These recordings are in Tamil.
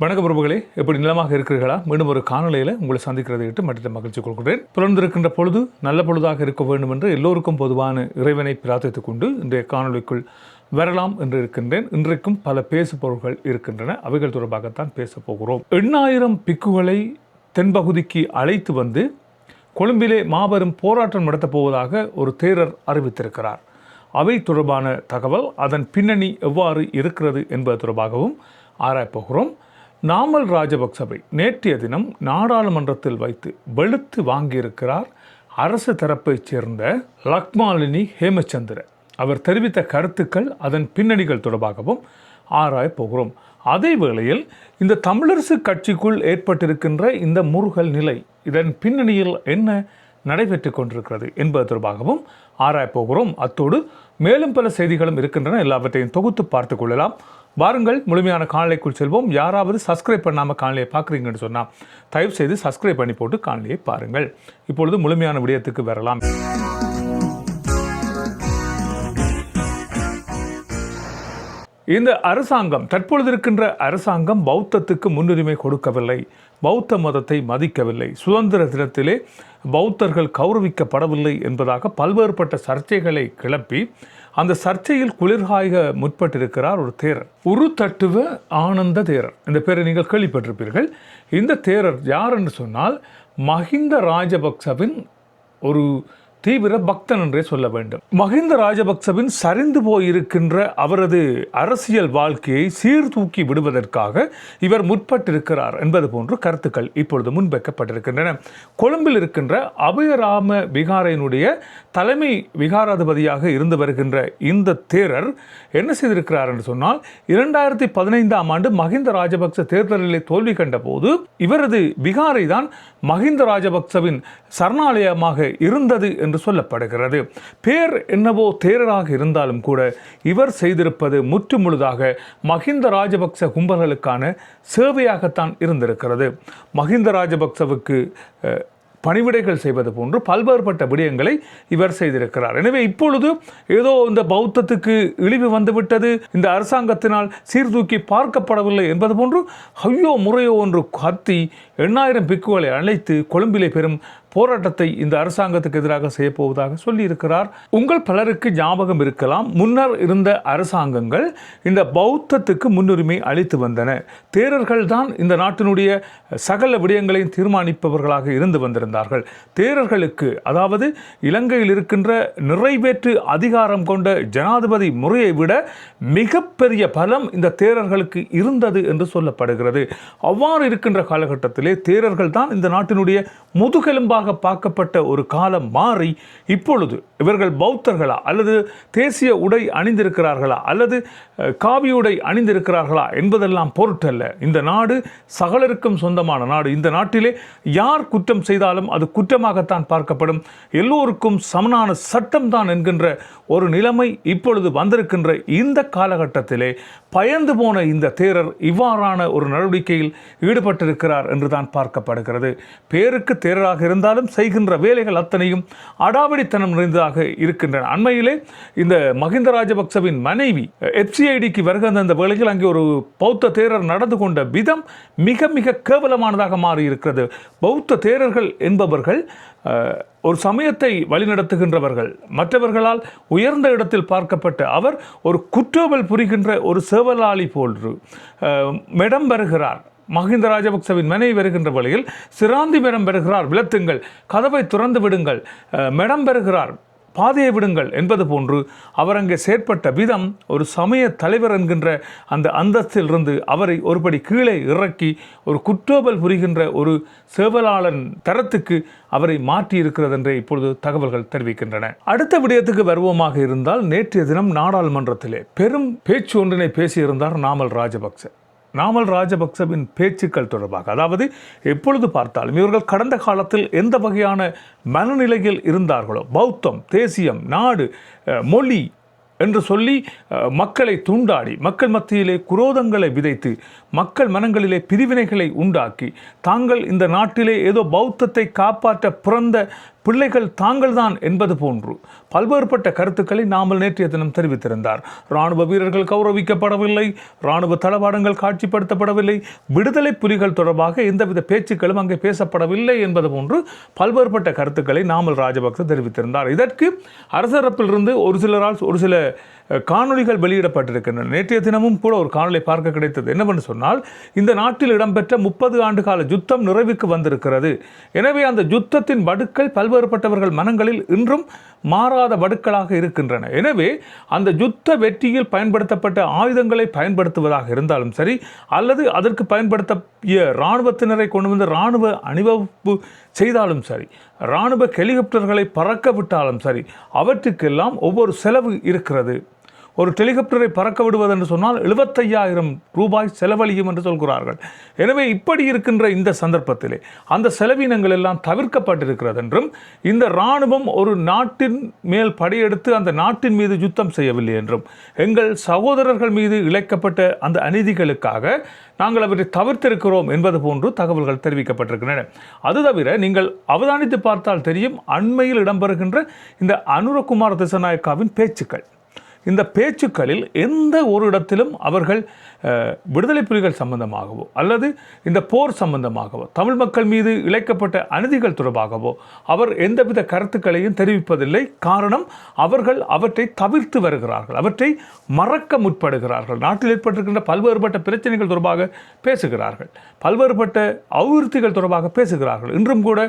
வணக்க பிரபுகளே எப்படி நிலமாக இருக்கிறீர்களா? மீண்டும் ஒரு காணொலியில் உங்களை சந்திக்கிறதை விட்டு மற்ற மகிழ்ச்சி கொள்கிறேன் பிறந்திருக்கின்ற பொழுது நல்ல பொழுதாக இருக்க வேண்டும் என்று எல்லோருக்கும் பொதுவான இறைவனை பிரார்த்தித்துக் கொண்டு இன்றைய காணொலிக்குள் வரலாம் என்று இருக்கின்றேன். இன்றைக்கும் பல பேசுபவர்கள் இருக்கின்றன. அவைகள் தொடர்பாகத்தான் பேசப் போகிறோம். எண்ணாயிரம் பிக்குகளை தென்பகுதிக்கு அழைத்து வந்து கொழும்பிலே மாபெரும் போராட்டம் நடத்தப் போவதாக ஒரு தேரர் அறிவித்திருக்கிறார். அவை தொடர்பான தகவல் அதன் பின்னணி எவ்வாறு இருக்கிறது என்பது தொடர்பாகவும் ஆராயப்போகிறோம் நாமல் ராஜபக்சவை நேற்றைய தினம் நாடாளுமன்றத்தில் வைத்து வெளுத்து வாங்கியிருக்கிறார் அரசு தரப்பைச் சேர்ந்த லக்மாலினி ஹேமச்சந்திர. அவர் தெரிவித்த கருத்துக்கள் அதன் பின்னணிகள் தொடர்பாகவும் ஆராயப் போகிறோம். அதே வேளையில் இந்த தமிழரசு கட்சிக்குள் ஏற்பட்டிருக்கின்ற இந்த முருகல் நிலை இதன் பின்னணியில் என்ன நடைபெற்று கொண்டிருக்கிறது என்பது தொடர்பாகவும் ஆராயப் போகிறோம். அத்தோடு மேலும் பல செய்திகளும் இருக்கின்றன. எல்லாவற்றையும் தொகுத்து பார்த்துக் கொள்ளலாம். வாருங்கள் முழுமையான காணொலிக்குள் செல்வோம். யாராவது சப்ஸ்கிரைப் பண்ணாமல் காணொலியை பார்க்குறீங்கன்னு சொன்னால் தயவு செய்து சப்ஸ்கிரைப் பண்ணி போட்டு காணொலியை பாருங்கள். இப்பொழுது முழுமையான விடயத்துக்கு வரலாம். இந்த அரசாங்கம் தற்பொழுது இருக்கின்ற அரசாங்கம் பௌத்தத்துக்கு முன்னுரிமை கொடுக்கவில்லை. பௌத்த மதத்தை மதிக்கவில்லை. சுதந்திர தினத்திலே பௌத்தர்கள் கௌரவிக்கப்படவில்லை என்பதாக பல்வேறுபட்ட சர்ச்சைகளை கிளப்பி அந்த சர்ச்சையில் குளிர்காய முற்பட்டிருக்கிறார் ஒரு தேரர். உரு தட்டுவ ஆனந்த தேரர். இந்த பேரை நீங்கள் கேள்விப்பட்டிருப்பீர்கள். இந்த தேரர் யார் என்று சொன்னால் மஹிந்த ராஜபக்சவின் ஒரு தீவிர பக்தன் என்றே சொல்ல வேண்டும். மஹிந்த ராஜபக்சவின் சரிந்து போயிருக்கின்ற அவரது அரசியல் வாழ்க்கையை சீர்தூக்கி விடுவதற்காக இவர் முற்பட்டிருக்கிறார் என்பது போன்று கருத்துக்கள் இப்பொழுது முன்வைக்கப்பட்டிருக்கின்றன. கொழும்பில் இருக்கின்ற அபயராம விகாரையினுடைய தலைமை விகாராதிபதியாக இருந்து வருகின்ற இந்த தேரர் என்ன செய்திருக்கிறார் என்று சொன்னால் இரண்டாயிரத்தி பதினைந்தாம் ஆண்டு மஹிந்த ராஜபக்ச தேர்தலிலே தோல்வி கண்ட போது இவரது விகாரை தான் மஹிந்த ராஜபக்சவின் சரணாலயமாக இருந்தது என்று சொல்லப்படுகிறது. பேர் என்னவோ தேரராக இருந்தாலும் கூட இவர் செய்திருப்பது முற்று முழுதாக மஹிந்த ராஜபக்ச கும்பல்களுக்கான சேவையாகத்தான் இருந்திருக்கிறது. மஹிந்த ராஜபக்சவுக்கு பணிவிடைகள் செய்வது போன்று பல்வேறுபட்ட விடயங்களை இவர் செய்திருக்கிறார். எனவே இப்பொழுது ஏதோ இந்த பௌத்தத்துக்கு இழிவு வந்துவிட்டது இந்த அரசாங்கத்தினால் சீர்தூக்கி பார்க்கப்படவில்லை என்பது போன்று ஐயோ முறையோ ஒன்று கத்தி எண்ணாயிரம் பிக்குகளை அழைத்து கொழும்பிலே பெரும் போராட்டத்தை இந்த அரசாங்கத்துக்கு எதிராக செய்யப்போவதாக சொல்லியிருக்கிறார். உங்கள் பலருக்கு ஞாபகம் இருக்கலாம். முன்னர் இருந்த அரசாங்கங்கள் இந்த பௌத்தத்துக்கு முன்னுரிமை அளித்து வந்தன. தேரர்கள் தான் இந்த நாட்டினுடைய சகல விடயங்களையும் தீர்மானிப்பவர்களாக இருந்து வந்திருந்தார்கள். தேரர்களுக்கு அதாவது இலங்கையில் இருக்கின்ற நிறைவேற்று அதிகாரம் கொண்ட ஜனாதிபதி முறையை விட மிகப்பெரிய பலம் இந்த தேரர்களுக்கு இருந்தது என்று சொல்லப்படுகிறது. அவ்வாறு இருக்கின்ற காலகட்டத்திலே தேரர்கள் தான் இந்த நாட்டினுடைய முதுகெலும்பாக பார்க்கப்பட்ட ஒரு காலம் மாறி இப்பொழுது இவர்கள் பௌத்தர்களா அல்லது தேசிய உடை அணிந்திருக்கிறார்களா அல்லது காவி உடை அணிந்திருக்கிறார்களா என்பதெல்லாம் பொருட்டல்ல. இந்த நாடு சகலருக்கும் சொந்தமான நாடு. இந்த நாட்டிலே யார் குற்றம் செய்தாலும் அது குற்றமாகத்தான் பார்க்கப்படும். எல்லோருக்கும் சமனான சட்டம் தான் என்கின்ற ஒரு நிலைமை இப்பொழுது வந்திருக்கின்ற இந்த காலகட்டத்திலே பயந்து போன இந்த தேரர் இவ்வாறான ஒரு நடவடிக்கையில் ஈடுபட்டிருக்கிறார் என்று தான் பார்க்கப்படுகிறது. பேருக்கு தேரராக இருந்தாலும் செய்கின்ற வேலைகள் அத்தனையும் அடாவடித்தனம் நிறைந்ததாக இருக்கின்றன. அண்மையிலே இந்த மஹிந்த ராஜபக்சவின் மனைவி எஃப்சிஐடிக்கு வருக அந்த வேளையில் அங்கே ஒரு பௌத்த தேரர் நடந்து கொண்ட விதம் மிக மிக கேவலமானதாக மாறி இருக்கிறது பௌத்த தேரர்கள் என்பவர்கள் ஒரு சமயத்தை வழிநடத்துகின்றவர்கள். மற்றவர்களால் உயர்ந்த இடத்தில் பார்க்கப்பட்ட அவர் ஒரு குற்றவல் புரிகின்ற ஒரு சேவலாளி போன்று மெடம் வருகிறார். மஹிந்த ராஜபக்சவின் மனைவி வருகின்ற வழியில் சிராந்தி மெடம் பெறுகிறார் விளத்துங்கள் கதவை திறந்து விடுங்கள். மெடம் பெறுகிறார் பாதையை விடுங்கள் என்பது போன்று அவர் அங்கே செயற்பட்ட விதம் ஒரு சமய தலைவர் என்கின்ற அந்த அந்தஸ்திலிருந்து அவரை ஒருபடி கீழே இறக்கி ஒரு குற்றோபல் புரிகின்ற ஒரு சேவலாளன் தரத்துக்கு அவரை மாற்றி இருக்கிறது என்றே இப்பொழுது தகவல்கள் தெரிவிக்கின்றன. அடுத்த விடயத்துக்கு வருவோமாக இருந்தால் நேற்றைய தினம் நாடாளுமன்றத்திலே பெரும் பேச்சு ஒன்றினை பேசியிருந்தார் நாமல் ராஜபக்ச. நாமல் ராஜபக்சவின் பேச்சுக்கள் தொடர்பாக. அதாவது எப்பொழுது பார்த்தாலும் இவர்கள் கடந்த காலத்தில் எந்த வகையான மனநிலையில் இருந்தார்களோ பௌத்தம் தேசியம் நாடு மொழி என்று சொல்லி மக்களை துண்டாடி மக்கள் மத்தியிலே குரோதங்களை விதைத்து மக்கள் மனங்களிலே பிரிவினைகளை உண்டாக்கி தாங்கள் இந்த நாட்டிலே ஏதோ பௌத்தத்தை காப்பாற்ற பிறந்த பிள்ளைகள் தாங்கள்தான் என்பது போன்று பல்வேறுபட்ட கருத்துக்களை நாமல் நேற்றைய தினம் தெரிவித்திருந்தார். ராணுவ வீரர்கள் கௌரவிக்கப்படவில்லை ராணுவ தளவாடங்கள் காட்சிப்படுத்தப்படவில்லை விடுதலை புலிகள் தொடர்பாக எந்தவித பேச்சுக்களும் அங்கே பேசப்படவில்லை என்பது போன்று பல்வேறுபட்ட கருத்துக்களை நாமல் ராஜபக்ச தெரிவித்திருந்தார். இதற்கு அரசரப்பிலிருந்து ஒரு சிலரால் ஒரு சில காணொலிகள் காணொளிகள் வெளியிடப்பட்டிருக்கின்றன. நேற்றைய தினமும் கூட ஒரு காணொலி பார்க்க கிடைத்தது. என்னவென்று சொன்னால் இந்த நாட்டில் இடம்பெற்ற முப்பது ஆண்டு கால யுத்தம் நிறைவுக்கு வந்திருக்கிறது. எனவே அந்த யுத்தத்தின் வடுக்கள் பல்வேறுபட்டவர்கள் மனங்களில் இன்றும் மாறாத வடுக்களாக இருக்கின்றன. எனவே அந்த யுத்த வெற்றியில் பயன்படுத்தப்பட்ட ஆயுதங்களை பயன்படுத்துவதாக இருந்தாலும் சரி அல்லது அதற்கு பயன்படுத்திய இராணுவத்தினரை கொண்டு வந்து இராணுவ அணிவகுப்பு செய்தாலும் சரி இராணுவ ஹெலிகாப்டர்களை பறக்க விட்டாலும் சரி அவற்றுக்கெல்லாம் ஒவ்வொரு செலவு இருக்கிறது. ஒரு ஹெலிகாப்டரை பறக்க விடுவது என்று சொன்னால் எழுபத்தையாயிரம் ரூபாய் செலவழியும் என்று சொல்கிறார்கள். எனவே இப்படி இருக்கின்ற இந்த சந்தர்ப்பத்திலே அந்த செலவினங்கள் எல்லாம் தவிர்க்கப்பட்டிருக்கிறது என்றும் இந்த இராணுவம் ஒரு நாட்டின் மேல் படையெடுத்து அந்த நாட்டின் மீது யுத்தம் செய்யவில்லை என்றும் எங்கள் சகோதரர்கள் மீது இழைக்கப்பட்ட அந்த அநீதிகளுக்காக நாங்கள் அவற்றை தவிர்த்திருக்கிறோம் என்பது போன்று தகவல்கள் தெரிவிக்கப்பட்டிருக்கின்றன. அது தவிர நீங்கள் அவதானித்து பார்த்தால் தெரியும் அண்மையில் இடம்பெறுகின்ற இந்த அனுரகுமார் திசநாயக்காவின் பேச்சுக்கள். இந்த பேச்சுக்களில் எந்த ஒரு இடத்திலும் அவர்கள் விடுதலை புலிகள் சம்பந்தமாகவோ அல்லது இந்த போர் சம்பந்தமாகவோ தமிழ் மக்கள் மீது இழைக்கப்பட்ட அநீதிகள் தொடர்பாகவோ அவர் எந்தவித கருத்துக்களையும் தெரிவிப்பதில்லை. காரணம் அவர்கள் அவற்றை தவிர்த்து வருகிறார்கள். அவற்றை மறக்க முற்படுகிறார்கள். நாட்டில் ஏற்பட்டிருக்கின்ற பல்வேறுபட்ட பிரச்சனைகள் தொடர்பாக பேசுகிறார்கள். பல்வேறுபட்ட அபிவிருத்திகள் தொடர்பாக பேசுகிறார்கள். இன்றும் கூட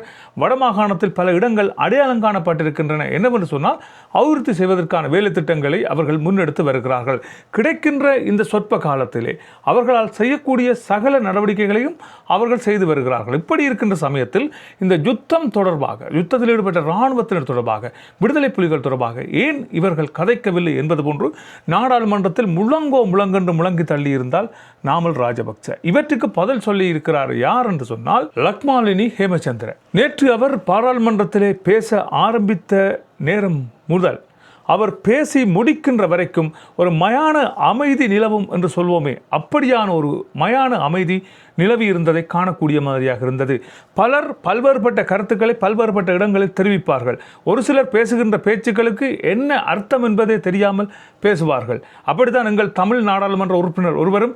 வடமாகாணத்தில் பல இடங்கள் அடையாளம் காணப்பட்டிருக்கின்றன. என்னவென்று சொன்னால் அபிவிருத்தி செய்வதற்கான வேலை திட்டங்களை அவர்கள் முன்னெடுத்து வருகிறார்கள். கிடைக்கின்ற இந்த சொற்ப காலத்திலே அவர்களால் செய்யக்கூடிய சகல நடவடிக்கைகளையும் அவர்கள் செய்து வருகிறார்கள். இப்படி இருக்கின்ற சமயத்தில் இந்த யுத்தம் தொடர்பாக யுத்தத்தில் ஈடுபட்ட இராணுவத்தினர் தொடர்பாக விடுதலை புலிகள் தொடர்பாக ஏன் இவர்கள் கதைக்கவில்லை என்பது போன்று நாடாளுமன்றத்தில் முழங்கோ முழங்கென்று முழங்கி தள்ளி இருந்தால் நாமல் ராஜபக்ச. இவற்றுக்கு பதில் சொல்லி இருக்கிறார் யார் என்று சொன்னால் லக்மாலினி ஹேமச்சந்திர நேற்று அவர் பாராளுமன்றத்திலே பேச ஆரம்பித்த நேரம் முதல் அவர் பேசி முடிக்கின்ற வரைக்கும் ஒரு மயான அமைதி நிலவும் என்று சொல்வோமே. அப்படியான ஒரு மயான அமைதி நிலவி இருந்ததை காணக்கூடிய மாதிரியாக இருந்தது. பலர் பல்வேறுபட்ட கருத்துக்களை பல்வேறுபட்ட இடங்களில் தெரிவிப்பார்கள். ஒரு சிலர் பேசுகின்ற பேச்சுக்களுக்கு என்ன அர்த்தம் என்பதே தெரியாமல் பேசுவார்கள். அப்படித்தான் எங்கள் தமிழ் நாடாளுமன்ற உறுப்பினர் ஒருவரும்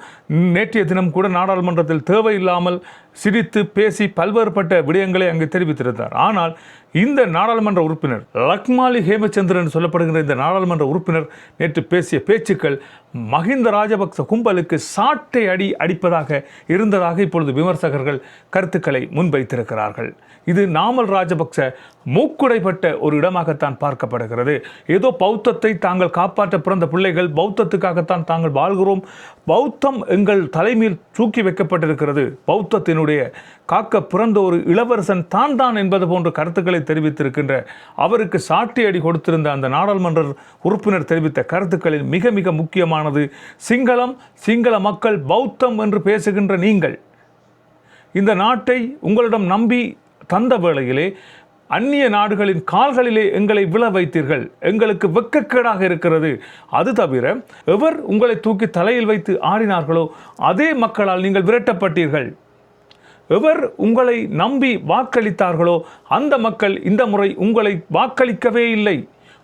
நேற்றைய தினம் கூட நாடாளுமன்றத்தில் தேவையில்லாமல் சிரித்து பேசி பல்வேறுபட்ட விடயங்களை அங்கு தெரிவித்திருந்தார். ஆனால் இந்த நாடாளுமன்ற உறுப்பினர் லக்மாலி ஹேமச்சந்திரன் சொல்லப்படுகின்ற இந்த நாடாளுமன்ற உறுப்பினர் நேற்று பேசிய பேச்சுக்கள் மஹிந்த ராஜபக்ச கும்பலுக்கு சாட்டை அடி அடிப்பதாக இருந்ததாக இப்பொழுது விமர்சகர்கள் கருத்துக்களை முன்வைத்திருக்கிறார்கள். இது நாமல் ராஜபக்ச மூக்குடைப்பட்ட ஒரு இடமாகத்தான் பார்க்கப்படுகிறது. ஏதோ பௌத்தத்தை தாங்கள் காப்பாற்ற பிறந்த பிள்ளைகள் பௌத்தத்துக்காகத்தான் தாங்கள் வாழ்கிறோம். பௌத்தம் எங்கள் தலைமையில் தூக்கி வைக்கப்பட்டிருக்கிறது. பௌத்தத்தினுடைய காக்க பிறந்த ஒரு இளவரசன் தான் தான் என்பது போன்ற கருத்துக்களை தெரிவித்திருக்கின்ற அவருக்கு சாட்டி அடி கொடுத்திருந்த அந்த நாடாளுமன்ற உறுப்பினர் தெரிவித்த கருத்துக்களில் மிக மிக முக்கியமானது சிங்களம் சிங்கள மக்கள் பௌத்தம் என்று பேசுகின்ற நீங்கள். இந்த நாட்டை உங்களிடம் நம்பி தந்த வேளையிலே அந்நிய நாடுகளின் கால்களிலே எங்களை விழ வைத்தீர்கள். எங்களுக்கு வெக்கக்கேடாக இருக்கிறது. அது தவிர எவர் உங்களை தூக்கி தலையில் வைத்து ஆடினார்களோ அதே மக்களால் நீங்கள் விரட்டப்பட்டீர்கள். எவர் உங்களை நம்பி வாக்களித்தார்களோ அந்த மக்கள் இந்த முறை உங்களை வாக்களிக்கவே இல்லை.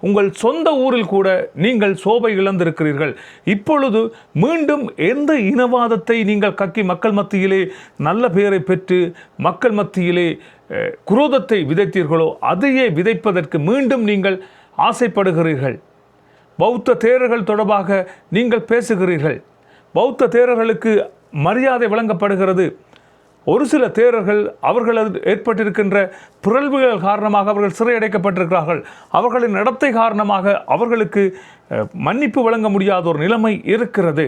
உங்கள் சொந்த ஊரில் கூட நீங்கள் சோபை இழந்திருக்கிறீர்கள். இப்பொழுது மீண்டும் எந்த இனவாதத்தை நீங்கள் கக்கி மக்கள் மத்தியிலே நல்ல பெயரை பெற்று மக்கள் மத்தியிலே குரோதத்தை விதைத்தீர்களோ அதையே விதைப்பதற்கு மீண்டும் நீங்கள் ஆசைப்படுகிறீர்கள். பௌத்த தேரர்கள் தொடர்பாக நீங்கள் பேசுகிறீர்கள். பௌத்த தேரர்களுக்கு மரியாதை வழங்கப்படுகிறது. ஒரு சில தேரர்கள் அவர்களது ஏற்பட்டிருக்கின்ற பிறழ்வுகள் காரணமாக அவர்கள் சிறையடைக்கப்பட்டிருக்கிறார்கள். அவர்களின் நடத்தை காரணமாக அவர்களுக்கு மன்னிப்பு வழங்க முடியாத ஒரு நிலைமை இருக்கிறது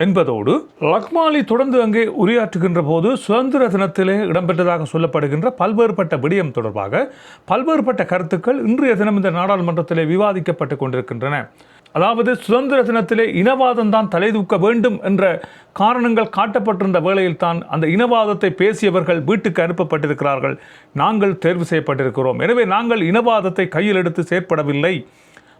என்பதோடு லக்மாலி தொடர்ந்து அங்கே உரையாற்றுகின்ற போது சுதந்திர தினத்திலே இடம்பெற்றதாக சொல்லப்படுகின்ற பல்வேறுபட்ட விடயம் தொடர்பாக பல்வேறுபட்ட கருத்துக்கள் இன்றைய தினம் இந்த நாடாளுமன்றத்திலே விவாதிக்கப்பட்டு கொண்டிருக்கின்றன. அதாவது சுதந்திர தினத்திலே இனவாதம் தான் தலைதூக்க வேண்டும் என்ற காரணங்கள் காட்டப்பட்டிருந்த வேளையில் தான் அந்த இனவாதத்தை பேசியவர்கள் வீட்டுக்கு அனுப்பப்பட்டிருக்கிறார்கள். நாங்கள் தேர்வு செய்யப்பட்டிருக்கிறோம். எனவே நாங்கள் இனவாதத்தை கையில் எடுத்து செயற்படவில்லை.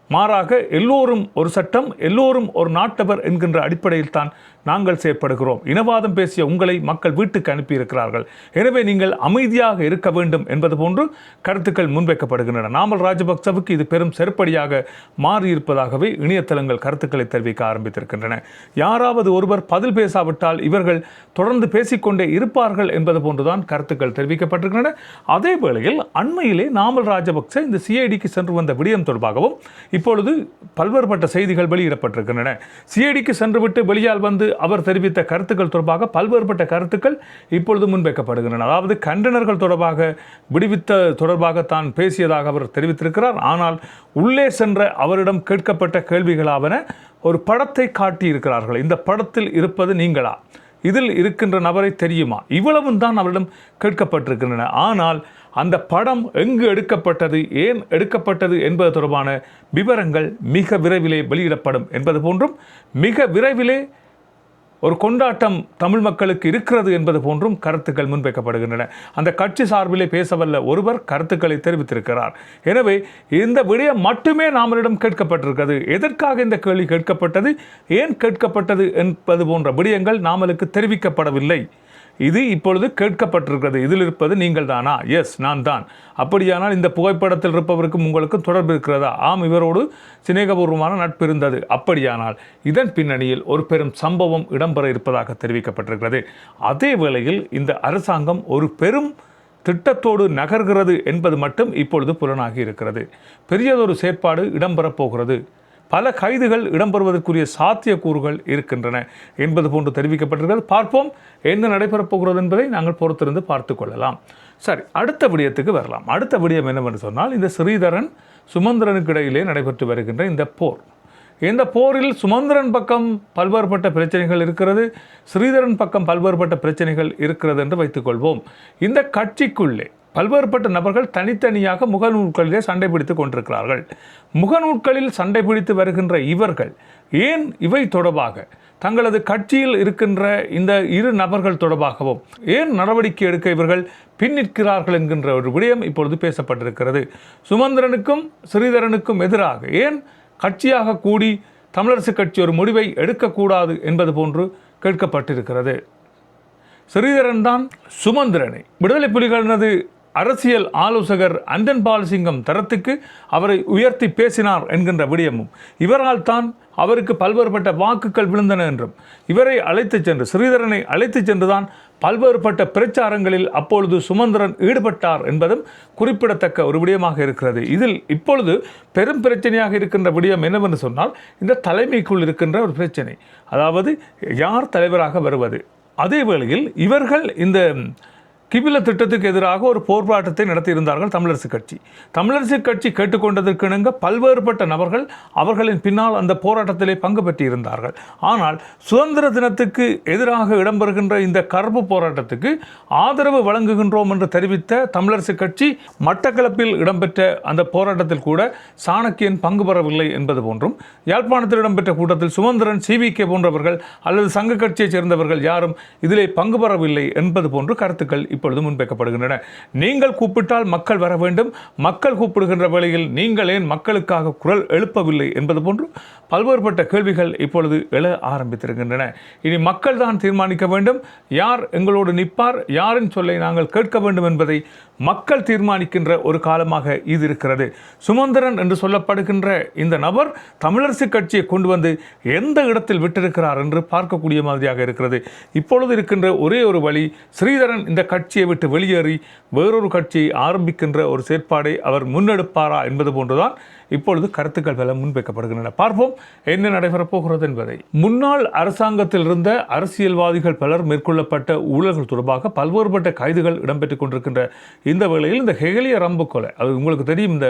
மாறாக எல்லோரும் ஒரு சட்டம் எல்லோரும் ஒரு நாட்டவர் என்கின்ற அடிப்படையில் தான் நாங்கள் செயற்படுகிறோம். இனவாதம் பேசிய உங்களை மக்கள் வீட்டுக்கு அனுப்பியிருக்கிறார்கள். எனவே நீங்கள் அமைதியாக இருக்க வேண்டும் என்பது போன்று கருத்துக்கள் முன்வைக்கப்படுகின்றன. நாமல் ராஜபக்சவுக்கு இது பெரும் செருப்படியாக மாறியிருப்பதாகவே இணையதளங்கள் கருத்துக்களை தெரிவிக்க ஆரம்பித்திருக்கின்றன. யாராவது ஒருவர் பதில் பேசாவிட்டால் இவர்கள் தொடர்ந்து பேசிக்கொண்டே இருப்பார்கள் என்பது போன்றுதான் கருத்துக்கள் தெரிவிக்கப்பட்டிருக்கின்றன. அதே வேளையில் அண்மையிலே நாமல் ராஜபக்ச இந்த சிஐடிக்கு சென்று வந்த விடயம் தொடர்பாகவும் இப்பொழுது பல்வேறுபட்ட செய்திகள் வெளியிடப்பட்டிருக்கின்றன. சிஐடிக்கு சென்றுவிட்டு வெளியால் வந்து அவர் தெரிவித்த கருத்துக்கள் தொடர்பாக பல்வேறுபட்ட கருத்துக்கள் இப்பொழுது முன்வைக்கப்படுகின்றன. அதாவது கண்டனர்கள் தொடர்பாக விடுவித்த தொடர்பாக தான் பேசியதாக அவர் தெரிவித்திருக்கிறார். ஆனால் உள்ளே சென்ற அவரிடம் கேட்கப்பட்ட கேள்விகளாவன ஒரு படத்தை காட்டியிருக்கிறார்கள். இந்த படத்தில் இருப்பது நீங்களா? இதில் இருக்கின்ற நபரை தெரியுமா? இவ்வளவும் தான் அவரிடம் கேட்கப்பட்டிருக்கின்றன. ஆனால் அந்த படம் எங்கு எடுக்கப்பட்டது ஏன் எடுக்கப்பட்டது என்பது தொடர்பான விவரங்கள் மிக விரைவிலே வெளியிடப்படும் என்பது போன்றும் மிக விரைவிலே ஒரு கொண்டாட்டம் தமிழ் மக்களுக்கு இருக்கிறது என்பது போன்றும் கருத்துக்கள் முன்வைக்கப்படுகின்றன. அந்த கட்சி சார்பிலே பேசவல்ல ஒருவர் கருத்துக்களை தெரிவித்திருக்கிறார். எனவே இந்த விடயம் மட்டுமே நாமளிடம் கேட்கப்பட்டிருக்கிறது. எதற்காக இந்த கேள்வி கேட்கப்பட்டது? ஏன் கேட்கப்பட்டது என்பது போன்ற விடயங்கள் நாமலுக்கு தெரிவிக்கப்படவில்லை. இது இப்பொழுது கேட்கப்பட்டிருக்கிறது. இதில் இருப்பது நீங்கள் தானா? எஸ் நான் தான். அப்படியானால் இந்த புகைப்படத்தில் இருப்பவருக்கும் உங்களுக்கும் தொடர்பு இருக்கிறதா? ஆம் இவரோடு சிநேகபூர்வமான நட்பு இருந்தது. அப்படியானால் இதன் பின்னணியில் ஒரு பெரும் சம்பவம் இடம்பெற இருப்பதாக தெரிவிக்கப்பட்டிருக்கிறது. அதே வேளையில் இந்த அரசாங்கம் ஒரு பெரும் திட்டத்தோடு நகர்கிறது என்பது மட்டும் இப்பொழுது புலனாகி இருக்கிறது. பெரியதொரு செயற்பாடு இடம்பெறப் போகிறது. பல கைதுகள் இடம்பெறுவதற்குரிய சாத்தியக்கூறுகள் இருக்கின்றன என்பது போன்று தெரிவிக்கப்பட்டிருக்கிறது. பார்ப்போம் என்ன நடைபெறப் போகிறது என்பதை நாங்கள் பொறுத்திருந்து பார்த்து கொள்ளலாம். சரி அடுத்த விடயத்துக்கு வரலாம். அடுத்த விடயம் என்னவென்று சொன்னால் இந்த ஸ்ரீதரன் சுமந்திரனுக்கு இடையிலே நடைபெற்று வருகின்ற இந்த போர். இந்த போரில் சுமந்திரன் பக்கம் பல்வேறுபட்ட பிரச்சனைகள் இருக்கிறது ஸ்ரீதரன் பக்கம் பல்வேறுபட்ட பிரச்சனைகள் இருக்கிறது என்று வைத்துக்கொள்வோம் இந்த கட்சிக்குள்ளே பல்வேறுபட்ட நபர்கள் தனித்தனியாக முகநூல்களிலே சண்டை பிடித்துக் கொண்டிருக்கிறார்கள். முகநூல்களில் சண்டை பிடித்து வருகின்ற இவர்கள் ஏன் இவை தொடர்பாக தங்களது கட்சியில் இருக்கின்ற இந்த இரு நபர்கள் தொடர்பாகவும் ஏன் நடவடிக்கை எடுக்க இவர்கள் பின்னிற்கிறார்கள் என்கின்ற ஒரு விடயம் இப்பொழுது பேசப்பட்டிருக்கிறது. சுமந்திரனுக்கும் ஸ்ரீதரனுக்கும் எதிராக ஏன் கட்சியாக கூடி தமிழரசு கட்சி ஒரு முடிவை எடுக்கக்கூடாது என்பது போன்று கேட்கப்பட்டிருக்கிறது. ஸ்ரீதரன் தான் சுமந்திரனை. விடுதலை புலிகளினது அரசியல் ஆலோசகர் அந்தன்பால் சிங்கம் தரத்துக்கு அவரை உயர்த்தி பேசினார் என்கின்ற விடயமும். இவரால் தான் அவருக்கு பல்வேறுபட்ட வாக்குகள் விழுந்தன என்றும். இவரை அழைத்துச் சென்று ஸ்ரீதரனை அழைத்துச் சென்றுதான் பல்வேறுபட்ட பிரச்சாரங்களில் அப்பொழுது சுமந்திரன் ஈடுபட்டார் என்பதும் குறிப்பிடத்தக்க ஒரு விடயமாக இருக்கிறது. இதில் இப்பொழுது பெரும் பிரச்சனையாக இருக்கின்ற விடயம் என்னவென்று சொன்னால் இந்த தலைமைக்குள் இருக்கின்ற ஒரு பிரச்சனை. அதாவது யார் தலைவராக வருவது? அதே வேளையில் இவர்கள் இந்த கிபில திட்டத்துக்கு எதிராக ஒரு போராட்டத்தை நடத்தியிருந்தார்கள் தமிழரசு கட்சி. தமிழரசு கட்சி கேட்டுக்கொண்டதற்கிணங்க பல்வேறுபட்ட நபர்கள் அவர்களின் பின்னால் அந்த போராட்டத்திலே பங்கு பெற்றிருந்தார்கள். ஆனால் சுதந்திர தினத்துக்கு எதிராக இடம்பெறுகின்ற இந்த கருப்பு போராட்டத்துக்கு ஆதரவு வழங்குகின்றோம் என்று தெரிவித்த தமிழரசு கட்சி மட்டக்களப்பில் இடம்பெற்ற அந்த போராட்டத்தில் கூட சாணக்கியன் பங்கு பெறவில்லை என்பது போன்றும் யாழ்ப்பாணத்தில் இடம்பெற்ற கூட்டத்தில் சுமந்திரன் சிவிகே போன்றவர்கள் அல்லது சங்க கட்சியைச் சேர்ந்தவர்கள் யாரும் இதிலே பங்கு பெறவில்லை என்பது போன்று கருத்துக்கள் இப்பொழுது முன்வைக்கப்படுகின்றன. நீங்கள் கூப்பிட்டால் மக்கள் வர வேண்டும். மக்கள் கூப்பிடுகின்ற வேளையில் நீங்கள் ஏன் மக்களுக்காக குரல் எழுப்பவில்லை என்பது போன்று பல்வேறுபட்ட கேள்விகள் இப்பொழுது எழ ஆரம்பித்திருக்கின்றன. இனி மக்கள் தான் தீர்மானிக்க வேண்டும். யார் எங்களோடு நிற்பார்? யாரின் சொல்லை நாங்கள் கேட்க வேண்டும் என்பதை மக்கள் தீர்மானிக்கின்ற ஒரு காலமாக இது இருக்கிறது. சுமந்திரன் என்று சொல்லப்படுகின்ற இந்த நபர் தமிழரசு கட்சியை கொண்டு வந்து எந்த இடத்தில் விட்டிருக்கிறார் என்று பார்க்கக்கூடிய மாதிரியாக இருக்கிறது. இப்பொழுது இருக்கின்ற ஒரே ஒரு வழி ஸ்ரீதரன் இந்த கட்சி கட்சியை விட்டு வெளியேறி வேறொரு கட்சியை ஆரம்பிக்கின்ற ஒரு செயற்பாடை அவர் முன்னெடுப்பாரா என்பது போன்றுதான் இப்பொழுது கருத்துக்கள் பல முன்வைக்கப்படுகின்றன. பார்ப்போம் என்ன நடைபெறப் போகிறது என்பதை. முன்னாள் அரசாங்கத்தில் இருந்த அரசியல்வாதிகள் பலர் மேற்கொள்ளப்பட்ட ஊழல்கள் தொடர்பாக பல்வேறுபட்ட கைதுகள் இடம்பெற்றுக் கொண்டிருக்கின்ற இந்த வேளையில் இந்த ஹெகலிய ரம்பு கொலை அது உங்களுக்கு தெரியும் இந்த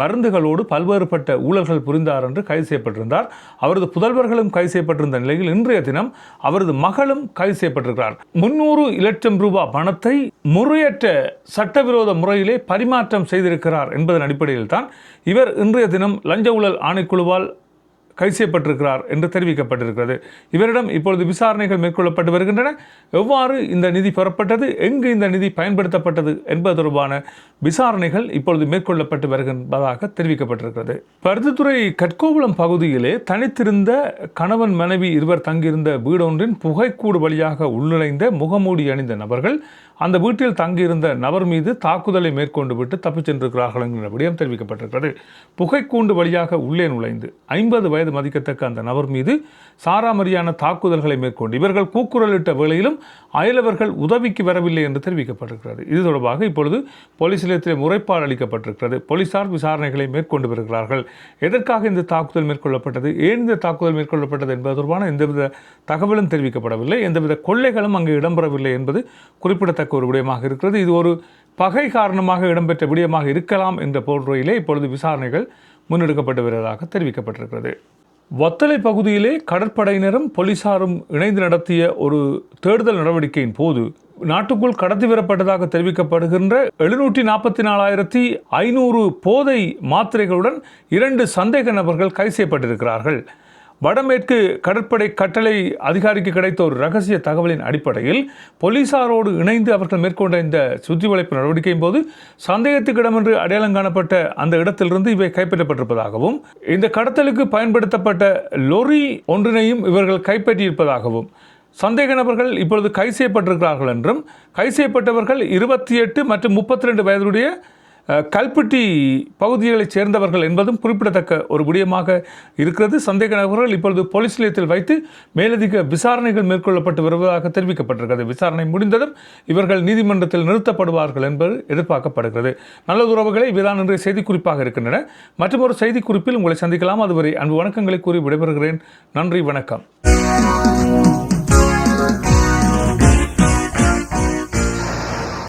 மருந்துகளோடு பல்வேறுபட்ட ஊழல்கள் புரிந்தார் என்று கைது செய்யப்பட்டிருந்தார். அவரது புதல்வர்களும் கைது செய்யப்பட்டிருந்த நிலையில் இன்றைய தினம் அவரது மகளும் கைது செய்யப்பட்டிருக்கிறார். முன்னூறு லட்சம் ரூபாய் பணத்தை முறையற்ற சட்டவிரோத முறையிலே பரிமாற்றம் செய்திருக்கிறார் என்பதன் அடிப்படையில் தான் இவர் இன்றைய தினம் லஞ்ச ஊழல் ஆணைக்குழுவால் கைது செய்யப்பட்டிருக்கிறார் என்று தெரிவிக்கப்பட்டிருக்கிறது. இவரிடம் இப்பொழுது விசாரணைகள் மேற்கொள்ளப்பட்டு வருகின்றன. எவ்வாறு இந்த நிதி பெறப்பட்டது? எங்கு இந்த நிதி பயன்படுத்தப்பட்டது என்பது தொடர்பான விசாரணைகள் இப்பொழுது மேற்கொள்ளப்பட்டு வருகின்றதாக தெரிவிக்கப்பட்டிருக்கிறது. பருத்தித்துறை கட்கோகுளம் பகுதியிலே தனித்திருந்த கணவன் மனைவி இருவர் தங்கியிருந்த வீடொன்றின் புகைக்கூடு வழியாக உள்நுழைந்த முகமூடி அணிந்த நபர்கள் அந்த வீட்டில் தங்கியிருந்த நபர் மீது தாக்குதலை மேற்கொண்டு விட்டு தப்பிச் சென்றிருக்கிறார்கள் என்கிற விடயம் தெரிவிக்கப்பட்டிருக்கிறது. புகைக்கூண்டு வழியாக உள்ளே நுழைந்து ஐம்பது வயது மதிக்கத்தக்க அந்த நபர் மீது சாராமரியான தாக்குதல்களை மேற்கொண்டு இவர்கள் கூக்குரலிட்ட வேளையிலும் அயலவர்கள் உதவிக்கு வரவில்லை என்று தெரிவிக்கப்பட்டிருக்கிறது இது தொடர்பாக இப்பொழுது போலீஸ் நிலையத்தில் முறைப்பாடு அளிக்கப்பட்டிருக்கிறது. போலீசார் விசாரணைகளை மேற்கொண்டு வருகிறார்கள். எதற்காக இந்த தாக்குதல் மேற்கொள்ளப்பட்டது? ஏன் இந்த தாக்குதல் மேற்கொள்ளப்பட்டது என்பது தொடர்பான எந்தவித தகவலும் தெரிவிக்கப்படவில்லை. எந்தவித கொள்ளைகளும் அங்கு இடம்பெறவில்லை என்பது குறிப்பிடத்தக்க ஒரு விடயமாக இருக்கிறது. இது ஒரு பகை காரணமாக இடம்பெற்ற விடயமாக இருக்கலாம் என்ற போர்வையிலே இப்பொழுது விசாரணைகள் முன்னெடுக்கப்பட்டு வருவதாக தெரிவிக்கப்பட்டிருக்கிறது. வத்தலை பகுதியிலே கடற்படையினரும் போலீசாரும் இணைந்து நடத்திய ஒரு தேடுதல் நடவடிக்கையின் போது நாட்டுக்குள் கடத்தி வரப்பட்டதாக தெரிவிக்கப்படுகின்ற எழுநூற்றி நாற்பத்தி நாலாயிரத்தி ஐநூறு போதை மாத்திரைகளுடன் இரண்டு சந்தேக நபர்கள் கைது செய்யப்பட்டிருக்கிறார்கள். வடமேற்கு கடற்படை கட்டளை அதிகாரிக்கு கிடைத்த ஒரு ரகசிய தகவலின் அடிப்படையில் போலீசாரோடு இணைந்து அவர்கள் மேற்கொண்ட இந்த சுற்றி வளைப்பு நடவடிக்கையின் போது சந்தேகத்துக்கிடமென்று அடையாளம் காணப்பட்ட அந்த இடத்திலிருந்து இவை கைப்பற்றப்பட்டிருப்பதாகவும் இந்த கடத்தலுக்கு பயன்படுத்தப்பட்ட லொரி ஒன்றினையும் இவர்கள் கைப்பற்றியிருப்பதாகவும் சந்தேக நபர்கள் இப்பொழுது கை செய்யப்பட்டிருக்கிறார்கள் என்றும் கை செய்யப்பட்டவர்கள் இருபத்தி எட்டு மற்றும் முப்பத்தி ரெண்டு வயதுடைய கல்பட்டி பகுதிகளைச் சேர்ந்தவர்கள் என்பதும் குறிப்பிடத்தக்க ஒரு விடயமாக இருக்கிறது. சந்தேக நபர்கள் இப்பொழுது போலீஸ் நிலையத்தில் வைத்து மேலதிக விசாரணைகள் மேற்கொள்ளப்பட்டு வருவதாக தெரிவிக்கப்பட்டிருக்கிறது. விசாரணை முடிந்ததும் இவர்கள் நீதிமன்றத்தில் நிறுத்தப்படுவார்கள் என்பது எதிர்பார்க்கப்படுகிறது. நல்ல உறவுகளை இவைதான் இன்றைய செய்திக்குறிப்பாக இருக்கின்றன. மற்றும் ஒரு செய்திக்குறிப்பில் உங்களை சந்திக்கலாம். அதுவரை அன்பு வணக்கங்களை கூறி விடைபெறுகிறேன். நன்றி வணக்கம்.